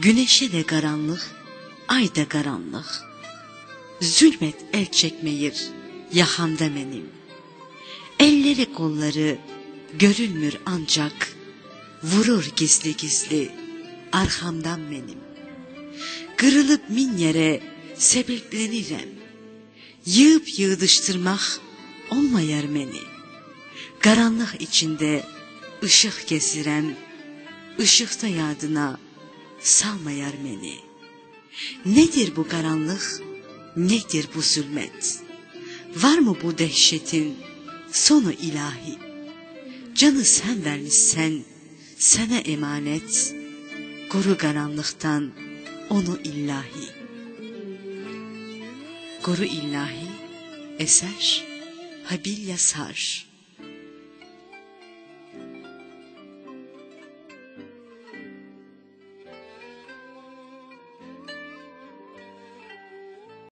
Güneşe de karanlık, ay da karanlık. Zulmet el çekmeyir, yahamda benim. Elleri kolları görülmür ancak, vurur gizli gizli, arkamdan benim. Kırılıp min yere sebeplenirim. Yığıp yığdıştırmak olmayar beni. Karanlık içinde ışık gezirem, ışıkta yadına salmayar beni. Nedir bu karanlık, nedir bu zulmet? Var mı bu dehşetin sonu ilahi? Canı sen vermişsen, sana emanet, koru karanlıktan onu illahi. Koru illahi, eser Habil Yasar